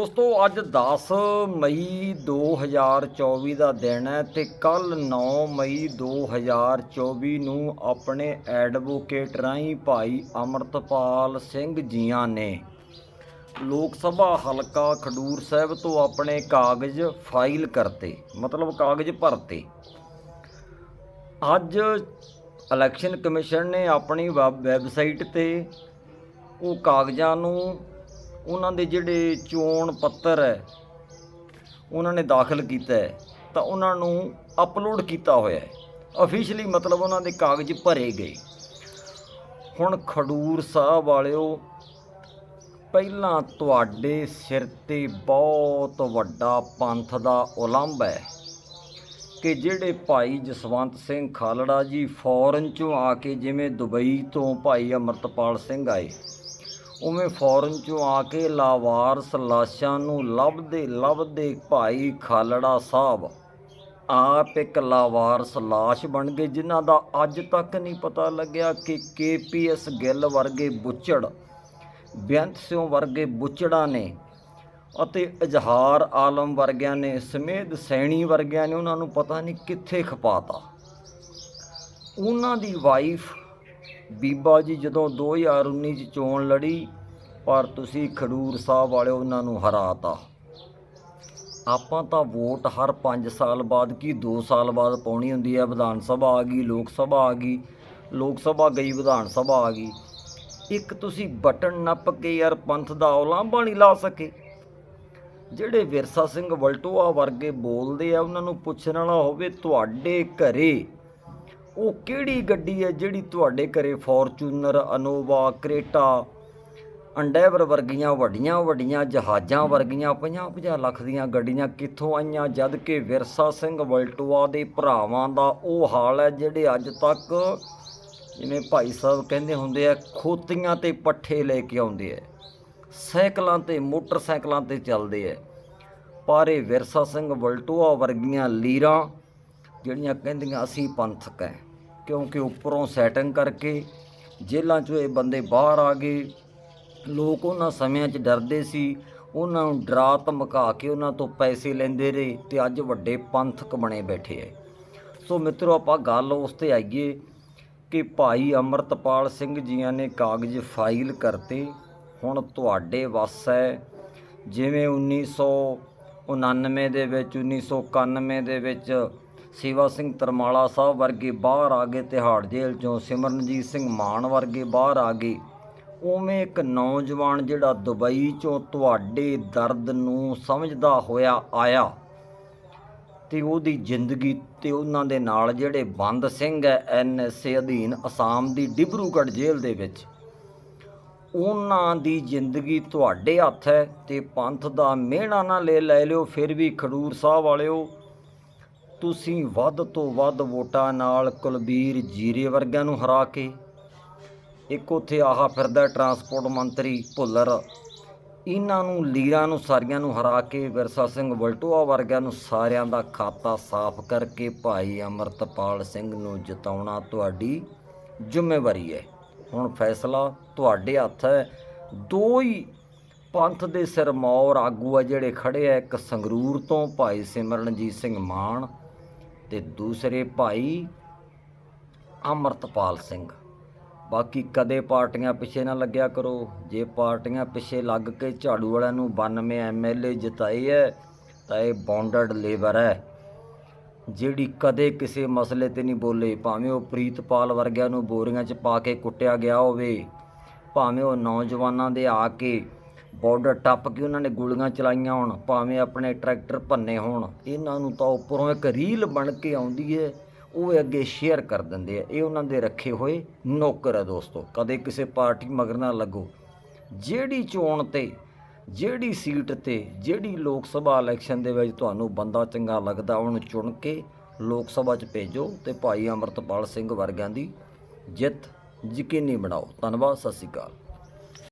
ਦੋਸਤੋ, ਅੱਜ 10 ਮਈ 2024 ਦਾ ਦਿਨ ਹੈ ਤੇ ਕੱਲ 9 ਮਈ 2024 ਨੂੰ ਆਪਣੇ ਐਡਵੋਕੇਟ ਰਾਹੀਂ ਭਾਈ ਅਮਰਤਪਾਲ ਸਿੰਘ ਜੀਆਂ ਨੇ ਲੋਕ ਸਭਾ ਹਲਕਾ ਖਡੂਰ ਸਾਹਿਬ ਤੋਂ ਆਪਣੇ ਕਾਗਜ਼ ਫਾਈਲ ਕਰਤੇ, ਮਤਲਬ ਕਾਗਜ਼ ਭਰਤੇ। ਅੱਜ ਇਲੈਕਸ਼ਨ ਕਮਿਸ਼ਨ ਨੇ ਆਪਣੀ ਵੈਬ- ਵੈਬਸਾਈਟ ਤੇ ਉਹ ਕਾਗਜ਼ਾਂ ਨੂੰ ਉਹਨਾਂ ਦੇ ਜਿਹੜੇ ਚੋਣ ਪੱਤਰ ਹੈ, ਉਹਨਾਂ ਨੇ ਦਾਖਲ ਕੀਤਾ ਹੈ, ਤਾਂ ਉਹਨਾਂ ਨੂੰ ਅਪਲੋਡ ਕੀਤਾ ਹੋਇਆ ਹੈ। ਅਫੀਸ਼ੀਅਲੀ ਮਤਲਬ ਉਹਨਾਂ ਦੇ ਕਾਗਜ਼ ਭਰੇ ਗਏ। ਹੁਣ ਖਡੂਰ ਸਾਹਿਬ ਵਾਲਿਓ, ਪਹਿਲਾਂ ਤੁਹਾਡੇ ਸਿਰ ਤੇ ਬਹੁਤ ਵੱਡਾ ਪੰਥ ਦਾ ਉਲੰਭ ਹੈ ਕਿ ਜਿਹੜੇ ਭਾਈ ਜਸਵੰਤ ਸਿੰਘ ਖਾਲੜਾ ਜੀ ਫੌਰਨ ਚੋਂ ਆ ਕੇ ਜਿਵੇਂ ਦੁਬਈ ਤੋਂ ਭਾਈ ਅਮਰਤਪਾਲ ਸਿੰਘ ਆਏ ਉਵੇਂ ਫੌਰਨ ਚੋਂ ਆ ਕੇ ਲਾਵਾਰਸ ਲਾਸ਼ਾਂ ਨੂੰ ਲੱਭਦੇ ਲੱਭਦੇ ਭਾਈ ਖਾਲੜਾ ਸਾਹਿਬ। ਆਪ ਇੱਕ ਲਾਵਾਰਸ ਲਾਸ਼ ਬਣ ਗਏ, ਜਿਨ੍ਹਾਂ ਦਾ ਅੱਜ ਤੱਕ ਨਹੀਂ ਪਤਾ ਲੱਗਿਆ ਕਿ ਕੇਪੀਐਸ ਗਿੱਲ ਵਰਗੇ ਬੁੱਚੜ, ਬੇਅੰਤ ਸਿੰਘ ਵਰਗੇ ਬੁੱਚੜਾਂ ਨੇ ਅਤੇ ਇਜ਼ਹਾਰ ਆਲਮ ਵਰਗਿਆਂ ਨੇ, ਸਮੇਧ ਸੈਣੀ ਵਰਗਿਆਂ ਨੇ ਉਹਨਾਂ ਨੂੰ ਪਤਾ ਨਹੀਂ ਕਿੱਥੇ ਖਪਾਤਾ। ਉਹਨਾਂ ਦੀ ਵਾਈਫ ਬੀਬਾ ਜੀ, ਜਦੋਂ 2019 ਚ ਚੋਣ ਲੜੀ, ਪਰ ਤੁਸੀਂ ਖਡੂਰ ਸਾਹਿਬ ਵਾਲੇ ਉਹਨਾਂ ਨੂੰ ਹਰਾਤਾ। ਆਪਾਂ ਤਾਂ ਵੋਟ ਹਰ 5 ਸਾਲ ਬਾਅਦ ਕੀ 2 ਸਾਲ ਬਾਅਦ ਪਾਉਣੀ ਹੁੰਦੀ ਹੈ? ਵਿਧਾਨ ਸਭਾ ਆ ਗਈ, ਲੋਕ ਸਭਾ ਆ ਗਈ। ਲੋਕ ਸਭਾ ਗਈ, ਵਿਧਾਨ ਸਭਾ ਆ ਗਈ। ਇੱਕ ਤੁਸੀਂ ਬਟਨ ਨੱਪ ਕੇ ਯਾਰ ਪੰਥ ਦਾ ਉਲਾਂਭਾ ਨਹੀਂ ਲਾ ਸਕੇ। ਜਿਹੜੇ ਵਿਰਸਾ ਸਿੰਘ ਵਲਟੋਆ ਵਰਗੇ ਬੋਲਦੇ ਆ, ਉਹਨਾਂ ਨੂੰ ਪੁੱਛਣ ਵਾਲਾ ਹੋਵੇ, ਤੁਹਾਡੇ ਘਰੇ ਉਹ ਕਿਹੜੀ ਗੱਡੀ ਹੈ ਜਿਹੜੀ ਤੁਹਾਡੇ ਘਰੇ ਫੋਰਚੂਨਰ, ਅਨੋਵਾ, ਕ੍ਰੇਟਾ, ਅੰਡੈਵਰ ਵਰਗੀਆਂ ਵੱਡੀਆਂ ਵੱਡੀਆਂ ਜਹਾਜ਼ਾਂ ਵਰਗੀਆਂ 50-50 ਲੱਖ ਦੀਆਂ ਗੱਡੀਆਂ ਕਿੱਥੋਂ ਆਈਆਂ? ਜਦ ਕਿ ਵਿਰਸਾ ਸਿੰਘ ਵਲਟੂਆ ਦੇ ਭਰਾਵਾਂ ਦਾ ਉਹ ਹਾਲ ਹੈ ਜਿਹੜੇ ਅੱਜ ਤੱਕ ਜਿਵੇਂ ਭਾਈ ਸਾਹਿਬ ਕਹਿੰਦੇ ਹੁੰਦੇ ਆ, ਖੋਤੀਆਂ ਤੇ ਪੱਠੇ ਲੈ ਕੇ ਆਉਂਦੇ ਆ। ਸਾਈਕਲਾਂ ਤੇ, ਮੋਟਰਸਾਈਕਲਾਂ ਤੇ ਚੱਲਦੇ ਐ ਪਰ ਇਹ ਵਿਰਸਾ ਸਿੰਘ ਵਲਟੂਆ ਵਰਗੀਆਂ ਲੀਰਾਂ ਜਿਹੜੀਆਂ ਕਹਿੰਦੀਆਂ ਅਸੀਂ ਪੰਥਕ ਹੈ ਕਿਉਂਕਿ ਉੱਪਰੋਂ ਸੈਟਿੰਗ ਕਰਕੇ ਜੇਲ੍ਹਾਂ 'ਚੋਂ ਇਹ ਬੰਦੇ ਬਾਹਰ ਆ ਗਏ। ਲੋਕ ਉਹਨਾਂ ਸਮਿਆਂ 'ਚ ਡਰਦੇ ਸੀ, ਉਹਨਾਂ ਨੂੰ ਡਰਾ ਧਮਕਾ ਕੇ ਉਹਨਾਂ ਤੋਂ ਪੈਸੇ ਲੈਂਦੇ ਰਹੇ ਤੇ ਅੱਜ ਵੱਡੇ ਪੰਥਕ ਬਣੇ ਬੈਠੇ ਐ। ਸੋ ਮਿੱਤਰੋ, ਆਪਾਂ ਗੱਲ ਉਸ ਤੇ ਆਈਏ ਕਿ ਭਾਈ ਅਮਰਤਪਾਲ ਸਿੰਘ ਜੀਆਂ ਨੇ ਕਾਗਜ਼ ਫਾਈਲ ਕਰਤੇ। ਹੁਣ ਤੁਹਾਡੇ ਵੱਸ ਹੈ ਜਿਵੇਂ 1999 ਦੇ ਵਿੱਚ 1991 ਦੇ ਵਿੱਚ ਸੇਵਾ ਸਿੰਘ ਤਰਮਾਲਾ ਸਾਹਿਬ ਵਰਗੇ ਬਾਹਰ ਆ ਗਏ ਤਿਹਾੜ ਜੇਲ੍ਹ ਚੋਂ, ਸਿਮਰਨਜੀਤ ਸਿੰਘ ਮਾਨ ਵਰਗੇ ਬਾਹਰ ਆ ਗਏ। ਉਵੇਂ ਇੱਕ ਨੌਜਵਾਨ ਜਿਹੜਾ ਦੁਬਈ ਚੋਂ ਤੁਹਾਡੇ ਦਰਦ ਨੂੰ ਸਮਝਦਾ ਹੋਇਆ ਆਇਆ ਤੇ ਉਹਦੀ ਜ਼ਿੰਦਗੀ ਤੇ ਉਹਨਾਂ ਦੇ ਨਾਲ ਜਿਹੜੇ ਬੰਦ ਸਿੰਘ ਹੈ ਐਨਐਸਏ ਅਧੀਨ ਅਸਾਮ ਦੀ ਡਿਬਰੂਗੜ੍ਹ ਜੇਲ੍ਹ ਦੇ ਵਿੱਚ। ਉਹਨਾਂ ਦੀ ਜ਼ਿੰਦਗੀ ਤੁਹਾਡੇ ਹੱਥ ਹੈ ਤੇ ਪੰਥ ਦਾ ਮਿਹਣਾ ਨਾ ਲੈ ਲੈ ਲਿਓ, ਫਿਰ ਵੀ ਖਡੂਰ ਸਾਹਿਬ ਵਾਲਿਓ ਤੁਸੀਂ ਵੱਧ ਤੋਂ ਵੱਧ ਵੋਟਾਂ ਨਾਲ ਕੁਲਬੀਰ ਜੀਰੇ ਵਰਗਿਆਂ ਨੂੰ ਹਰਾ ਕੇ ਇੱਕ ਉੱਥੇ ਆਹਾ ਫਿਰਦਾ ਟਰਾਂਸਪੋਰਟ ਮੰਤਰੀ ਭੁੱਲਰ। ਇਹਨਾਂ ਨੂੰ ਲੀਰਾਂ ਨੂੰ ਸਾਰੀਆਂ ਨੂੰ ਹਰਾ ਕੇ ਵਿਰਸਾ ਸਿੰਘ ਵਲਟੋਆ ਵਰਗਿਆਂ ਨੂੰ ਸਾਰਿਆਂ ਦਾ ਖਾਤਾ ਸਾਫ਼ ਕਰਕੇ ਭਾਈ ਅਮਰਤਪਾਲ ਸਿੰਘ ਨੂੰ ਜਿਤਾਉਣਾ ਤੁਹਾਡੀ ਜ਼ਿੰਮੇਵਾਰੀ ਹੈ। ਹੁਣ ਫੈਸਲਾ ਤੁਹਾਡੇ ਹੱਥ ਹੈ। ਦੋ ਹੀ ਪੰਥ ਦੇ ਸਿਰਮੌਰ ਆਗੂ ਆ ਜਿਹੜੇ ਖੜੇ ਆ, ਇੱਕ ਸੰਗਰੂਰ ਤੋਂ ਭਾਈ ਸਿਮਰਨਜੀਤ ਸਿੰਘ ਮਾਨ ਤੇ ਦੂਸਰੇ ਭਾਈ ਅਮਰਤਪਾਲ ਸਿੰਘ। ਬਾਕੀ ਕਦੇ ਪਾਰਟੀਆਂ ਪਿੱਛੇ ਨਾ ਲੱਗਿਆ ਕਰੋ। ਜੇ ਪਾਰਟੀਆਂ ਪਿੱਛੇ ਲੱਗ ਕੇ ਝਾੜੂ ਵਾਲਿਆਂ ਨੂੰ 92 ਐਮਐਲਏ ਜਿਤਾਏ ਐ, ਤਾਂ ਇਹ ਬੌਂਡਡ ਲੇਬਰ ਹੈ ਜਿਹੜੀ ਕਦੇ ਕਿਸੇ ਮਸਲੇ ਤੇ ਨਹੀਂ ਬੋਲੇ, ਭਾਵੇਂ ਉਹ ਪ੍ਰੀਤਪਾਲ ਵਰਗਿਆਂ ਨੂੰ ਬੋਰੀਆਂ 'ਚ ਪਾ ਕੇ ਕੁੱਟਿਆ ਗਿਆ ਹੋਵੇ, ਭਾਵੇਂ ਉਹ ਨੌਜਵਾਨਾਂ ਦੇ ਆ ਕੇ ਬਾਰਡਰ ਟੱਪ ਕੇ ਉਹਨਾਂ ਨੇ ਗੋਲੀਆਂ ਚਲਾਈਆਂ ਹੋਣ, ਭਾਵੇਂ ਆਪਣੇ ਟਰੈਕਟਰ ਭੰਨੇ ਹੋਣ। ਇਹਨਾਂ ਨੂੰ ਤਾਂ ਉੱਪਰੋਂ ਇੱਕ ਰੀਲ ਬਣ ਕੇ ਆਉਂਦੀ ਹੈ ਉਹ ਅੱਗੇ ਸ਼ੇਅਰ ਕਰ ਦਿੰਦੇ ਆ। ਇਹ ਉਹਨਾਂ ਦੇ ਰੱਖੇ ਹੋਏ ਨੌਕਰ ਹੈ ਦੋਸਤੋ, ਕਦੇ ਕਿਸੇ ਪਾਰਟੀ ਮਗਰ ਨਾ ਲੱਗੋ। ਜਿਹੜੀ ਚੋਣ ਤੇ, ਜਿਹੜੀ ਸੀਟ ਤੇ, ਜਿਹੜੀ ਲੋਕ ਸਭਾ ਇਲੈਕਸ਼ਨ ਦੇ ਵਿੱਚ ਤੁਹਾਨੂੰ ਬੰਦਾ ਚੰਗਾ ਲੱਗਦਾ, ਉਹਨੂੰ ਚੁਣ ਕੇ ਲੋਕ ਸਭਾ 'ਚ ਭੇਜੋ ਤੇ ਭਾਈ ਅਮਰਤਪਾਲ ਸਿੰਘ ਵਰਗਿਆਂ ਦੀ ਜਿੱਤ ਯਕੀਨੀ ਬਣਾਓ। ਧੰਨਵਾਦ, ਸਤਿ ਸ਼੍ਰੀ ਅਕਾਲ।